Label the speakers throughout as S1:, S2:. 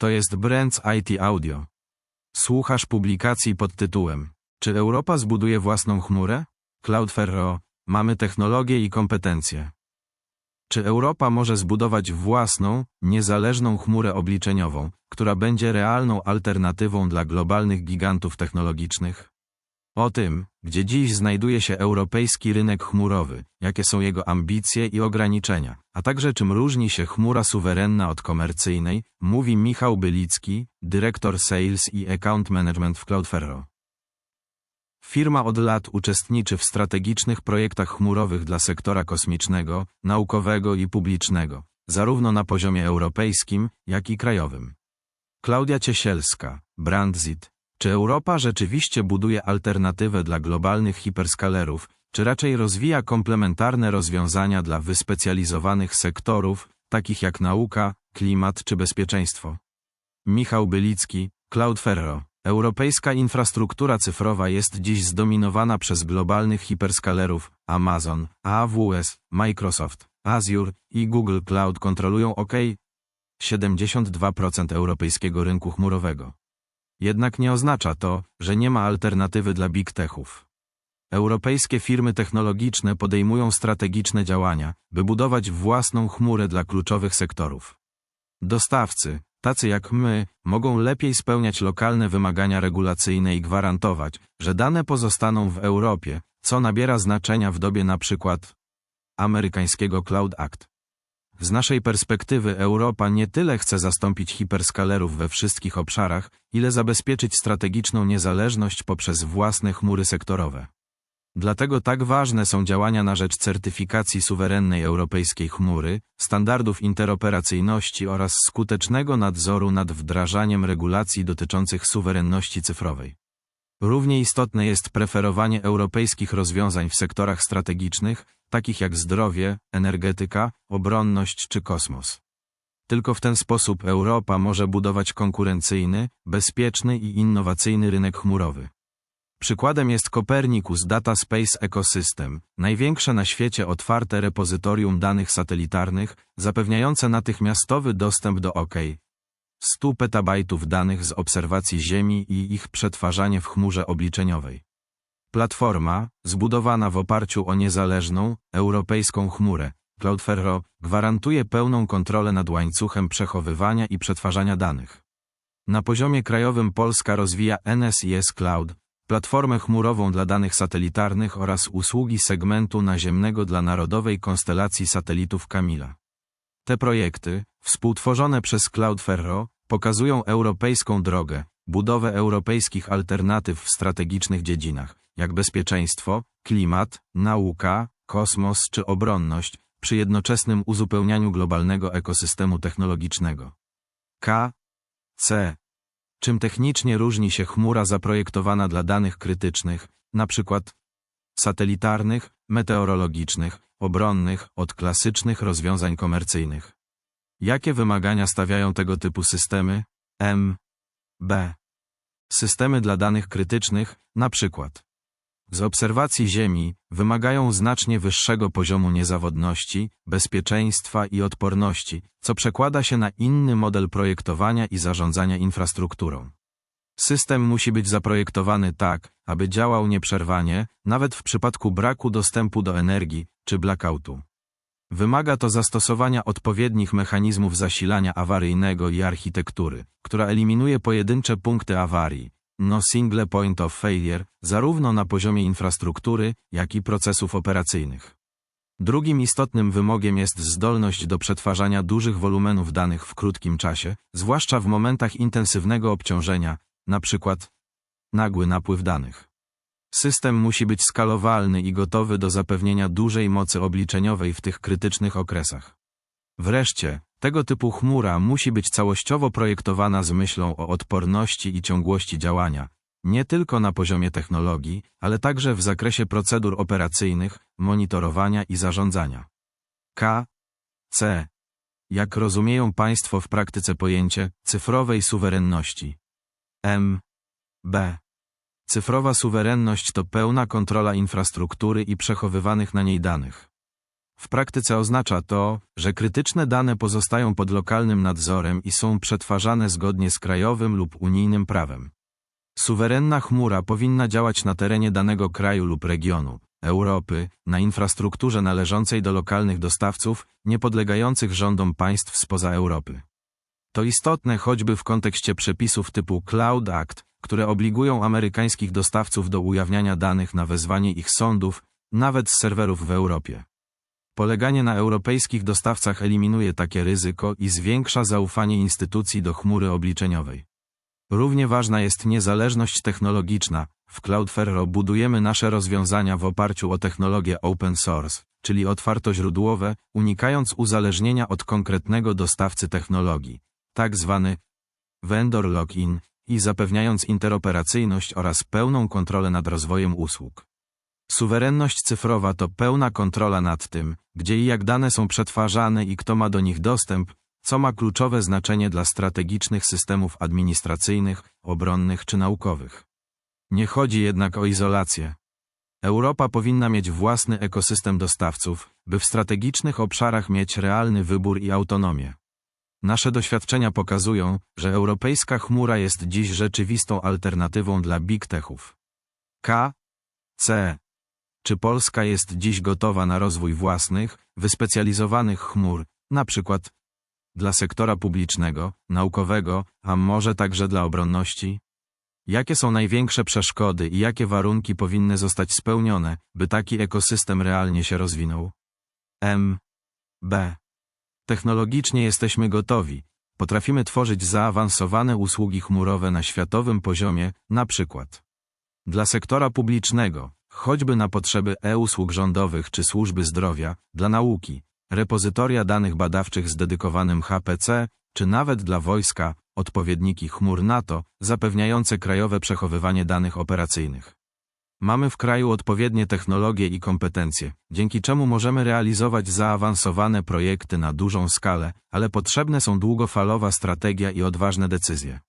S1: To jest Brands IT Audio. Słuchasz publikacji pod tytułem Czy Europa zbuduje własną chmurę? Cloudflare. Mamy technologię i kompetencje. Czy Europa może zbudować własną, niezależną chmurę obliczeniową, która będzie realną alternatywą dla globalnych gigantów technologicznych? O tym, gdzie dziś znajduje się europejski rynek chmurowy, jakie są jego ambicje i ograniczenia, a także czym różni się chmura suwerenna od komercyjnej, mówi Michał Bylicki, dyrektor Sales i Account Management w Cloudflare. Firma od lat uczestniczy w strategicznych projektach chmurowych dla sektora kosmicznego, naukowego i publicznego, zarówno na poziomie europejskim, jak i krajowym. Klaudia Ciesielska, Brandsit. Czy Europa rzeczywiście buduje alternatywę dla globalnych hiperskalerów, czy raczej rozwija komplementarne rozwiązania dla wyspecjalizowanych sektorów, takich jak nauka, klimat czy bezpieczeństwo? Michał Bylicki, Cloudflare. Europejska infrastruktura cyfrowa jest dziś zdominowana przez globalnych hiperskalerów Amazon, AWS, Microsoft, Azure i Google Cloud kontrolują OK 72% europejskiego rynku chmurowego. Jednak nie oznacza to, że nie ma alternatywy dla big techów. Europejskie firmy technologiczne podejmują strategiczne działania, by budować własną chmurę dla kluczowych sektorów. Dostawcy, tacy jak my, mogą lepiej spełniać lokalne wymagania regulacyjne i gwarantować, że dane pozostaną w Europie, co nabiera znaczenia w dobie przykład amerykańskiego Cloud Act. Z naszej perspektywy Europa nie tyle chce zastąpić hiperskalerów we wszystkich obszarach, ile zabezpieczyć strategiczną niezależność poprzez własne chmury sektorowe. Dlatego tak ważne są działania na rzecz certyfikacji suwerennej europejskiej chmury, standardów interoperacyjności oraz skutecznego nadzoru nad wdrażaniem regulacji dotyczących suwerenności cyfrowej. Równie istotne jest preferowanie europejskich rozwiązań w sektorach strategicznych, takich jak zdrowie, energetyka, obronność czy kosmos. Tylko w ten sposób Europa może budować konkurencyjny, bezpieczny i innowacyjny rynek chmurowy. Przykładem jest Copernicus Data Space Ecosystem, największe na świecie otwarte repozytorium danych satelitarnych, zapewniające natychmiastowy dostęp do OK. 100 petabajtów danych z obserwacji Ziemi i ich przetwarzanie w chmurze obliczeniowej. Platforma, zbudowana w oparciu o niezależną, europejską chmurę, Cloudflare, gwarantuje pełną kontrolę nad łańcuchem przechowywania i przetwarzania danych. Na poziomie krajowym Polska rozwija NSIS Cloud, platformę chmurową dla danych satelitarnych oraz usługi segmentu naziemnego dla Narodowej Konstelacji Satelitów Kamila. Te projekty, współtworzone przez Cloudflare, pokazują europejską drogę, budowę europejskich alternatyw w strategicznych dziedzinach, jak bezpieczeństwo, klimat, nauka, kosmos czy obronność, przy jednoczesnym uzupełnianiu globalnego ekosystemu technologicznego. K. C. Czym technicznie różni się chmura zaprojektowana dla danych krytycznych, np. satelitarnych, meteorologicznych, obronnych, od klasycznych rozwiązań komercyjnych? Jakie wymagania stawiają tego typu systemy? M. B. Systemy dla danych krytycznych, na przykład z obserwacji Ziemi, wymagają znacznie wyższego poziomu niezawodności, bezpieczeństwa i odporności, co przekłada się na inny model projektowania i zarządzania infrastrukturą. System musi być zaprojektowany tak, aby działał nieprzerwanie, nawet w przypadku braku dostępu do energii czy blackoutu. Wymaga to zastosowania odpowiednich mechanizmów zasilania awaryjnego i architektury, która eliminuje pojedyncze punkty awarii, no single point of failure, zarówno na poziomie infrastruktury, jak i procesów operacyjnych. Drugim istotnym wymogiem jest zdolność do przetwarzania dużych wolumenów danych w krótkim czasie, zwłaszcza w momentach intensywnego obciążenia, np. nagły napływ danych. System musi być skalowalny i gotowy do zapewnienia dużej mocy obliczeniowej w tych krytycznych okresach. Wreszcie, tego typu chmura musi być całościowo projektowana z myślą o odporności i ciągłości działania, nie tylko na poziomie technologii, ale także w zakresie procedur operacyjnych, monitorowania i zarządzania. K. C. Jak rozumieją Państwo w praktyce pojęcie cyfrowej suwerenności? M. B. Cyfrowa suwerenność to pełna kontrola infrastruktury i przechowywanych na niej danych. W praktyce oznacza to, że krytyczne dane pozostają pod lokalnym nadzorem i są przetwarzane zgodnie z krajowym lub unijnym prawem. Suwerenna chmura powinna działać na terenie danego kraju lub regionu, Europy, na infrastrukturze należącej do lokalnych dostawców, niepodlegających rządom państw spoza Europy. To istotne choćby w kontekście przepisów typu Cloud Act, które obligują amerykańskich dostawców do ujawniania danych na wezwanie ich sądów, nawet z serwerów w Europie. Poleganie na europejskich dostawcach eliminuje takie ryzyko i zwiększa zaufanie instytucji do chmury obliczeniowej. Równie ważna jest niezależność technologiczna. W Cloudflare budujemy nasze rozwiązania w oparciu o technologię open source, czyli otwartoźródłowe, unikając uzależnienia od konkretnego dostawcy technologii, tak zwany vendor lock-in, i zapewniając interoperacyjność oraz pełną kontrolę nad rozwojem usług. Suwerenność cyfrowa to pełna kontrola nad tym, gdzie i jak dane są przetwarzane i kto ma do nich dostęp, co ma kluczowe znaczenie dla strategicznych systemów administracyjnych, obronnych czy naukowych. Nie chodzi jednak o izolację. Europa powinna mieć własny ekosystem dostawców, by w strategicznych obszarach mieć realny wybór i autonomię. Nasze doświadczenia pokazują, że europejska chmura jest dziś rzeczywistą alternatywą dla big techów. K. C. Czy Polska jest dziś gotowa na rozwój własnych, wyspecjalizowanych chmur, na przykład dla sektora publicznego, naukowego, a może także dla obronności? Jakie są największe przeszkody i jakie warunki powinny zostać spełnione, by taki ekosystem realnie się rozwinął? M. B. Technologicznie jesteśmy gotowi. Potrafimy tworzyć zaawansowane usługi chmurowe na światowym poziomie, na przykład dla sektora publicznego, choćby na potrzeby e-usług rządowych czy służby zdrowia, dla nauki, repozytoria danych badawczych z dedykowanym HPC, czy nawet dla wojska, odpowiedniki chmur NATO, zapewniające krajowe przechowywanie danych operacyjnych. Mamy w kraju odpowiednie technologie i kompetencje, dzięki czemu możemy realizować zaawansowane projekty na dużą skalę, ale potrzebne są długofalowa strategia i odważne decyzje.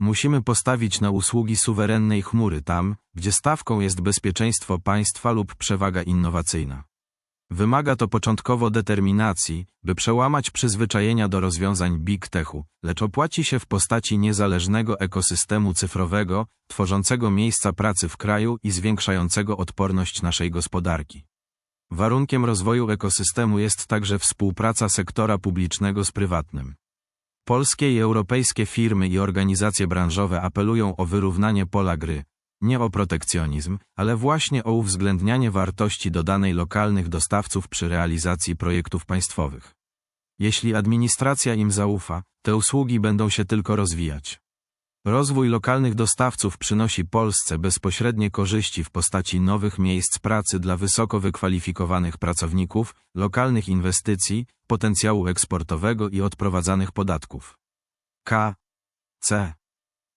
S1: Musimy postawić na usługi suwerennej chmury tam, gdzie stawką jest bezpieczeństwo państwa lub przewaga innowacyjna. Wymaga to początkowo determinacji, by przełamać przyzwyczajenia do rozwiązań big techu, lecz opłaci się w postaci niezależnego ekosystemu cyfrowego, tworzącego miejsca pracy w kraju i zwiększającego odporność naszej gospodarki. Warunkiem rozwoju ekosystemu jest także współpraca sektora publicznego z prywatnym. Polskie i europejskie firmy i organizacje branżowe apelują o wyrównanie pola gry, nie o protekcjonizm, ale właśnie o uwzględnianie wartości dodanej lokalnych dostawców przy realizacji projektów państwowych. Jeśli administracja im zaufa, te usługi będą się tylko rozwijać. Rozwój lokalnych dostawców przynosi Polsce bezpośrednie korzyści w postaci nowych miejsc pracy dla wysoko wykwalifikowanych pracowników, lokalnych inwestycji, potencjału eksportowego i odprowadzanych podatków. K. C.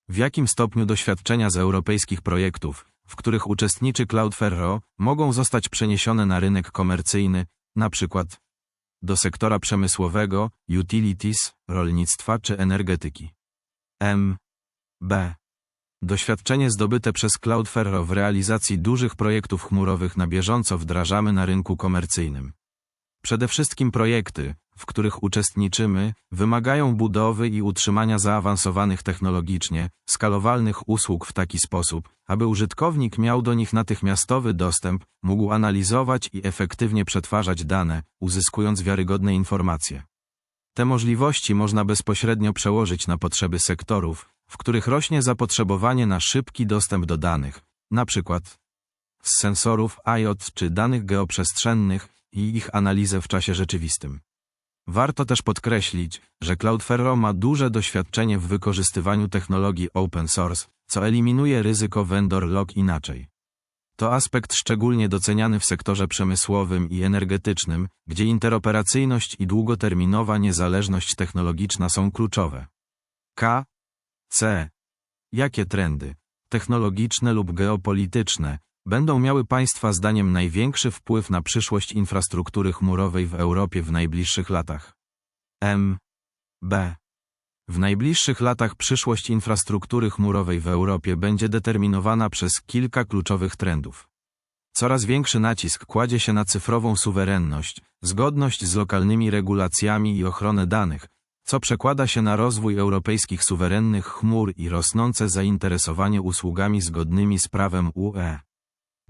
S1: W jakim stopniu doświadczenia z europejskich projektów, w których uczestniczy Cloudflare, mogą zostać przeniesione na rynek komercyjny, przykład do sektora przemysłowego, utilities, rolnictwa czy energetyki. M. B. Doświadczenie zdobyte przez Cloudflare w realizacji dużych projektów chmurowych na bieżąco wdrażamy na rynku komercyjnym. Przede wszystkim projekty, w których uczestniczymy, wymagają budowy i utrzymania zaawansowanych technologicznie, skalowalnych usług w taki sposób, aby użytkownik miał do nich natychmiastowy dostęp, mógł analizować i efektywnie przetwarzać dane, uzyskując wiarygodne informacje. Te możliwości można bezpośrednio przełożyć na potrzeby sektorów, w których rośnie zapotrzebowanie na szybki dostęp do danych, np. z sensorów IoT czy danych geoprzestrzennych i ich analizę w czasie rzeczywistym. Warto też podkreślić, że Cloudflare ma duże doświadczenie w wykorzystywaniu technologii open source, co eliminuje ryzyko vendor lock inaczej. To aspekt szczególnie doceniany w sektorze przemysłowym i energetycznym, gdzie interoperacyjność i długoterminowa niezależność technologiczna są kluczowe. K. C. Jakie trendy, technologiczne lub geopolityczne, będą miały Państwa zdaniem największy wpływ na przyszłość infrastruktury chmurowej w Europie w najbliższych latach? M. B. W najbliższych latach przyszłość infrastruktury chmurowej w Europie będzie determinowana przez kilka kluczowych trendów. Coraz większy nacisk kładzie się na cyfrową suwerenność, zgodność z lokalnymi regulacjami i ochronę danych, co przekłada się na rozwój europejskich suwerennych chmur i rosnące zainteresowanie usługami zgodnymi z prawem UE.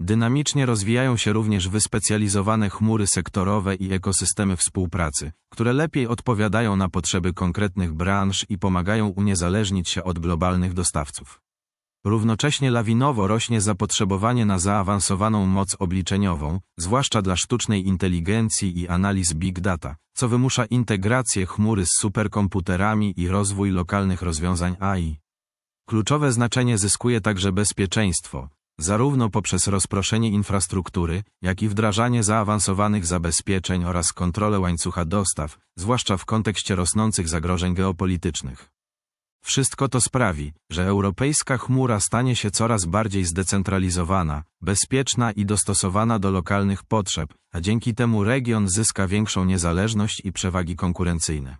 S1: Dynamicznie rozwijają się również wyspecjalizowane chmury sektorowe i ekosystemy współpracy, które lepiej odpowiadają na potrzeby konkretnych branż i pomagają uniezależnić się od globalnych dostawców. Równocześnie lawinowo rośnie zapotrzebowanie na zaawansowaną moc obliczeniową, zwłaszcza dla sztucznej inteligencji i analiz big data, co wymusza integrację chmury z superkomputerami i rozwój lokalnych rozwiązań AI. Kluczowe znaczenie zyskuje także bezpieczeństwo, zarówno poprzez rozproszenie infrastruktury, jak i wdrażanie zaawansowanych zabezpieczeń oraz kontrolę łańcucha dostaw, zwłaszcza w kontekście rosnących zagrożeń geopolitycznych. Wszystko to sprawi, że europejska chmura stanie się coraz bardziej zdecentralizowana, bezpieczna i dostosowana do lokalnych potrzeb, a dzięki temu region zyska większą niezależność i przewagi konkurencyjne.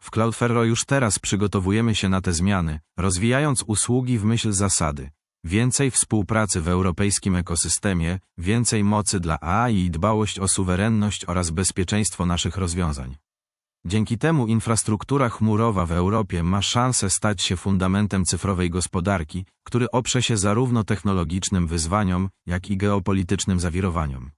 S1: W Cloudflare już teraz przygotowujemy się na te zmiany, rozwijając usługi w myśl zasady. Więcej współpracy w europejskim ekosystemie, więcej mocy dla AI i dbałość o suwerenność oraz bezpieczeństwo naszych rozwiązań. Dzięki temu infrastruktura chmurowa w Europie ma szansę stać się fundamentem cyfrowej gospodarki, który oprze się zarówno technologicznym wyzwaniom, jak i geopolitycznym zawirowaniom.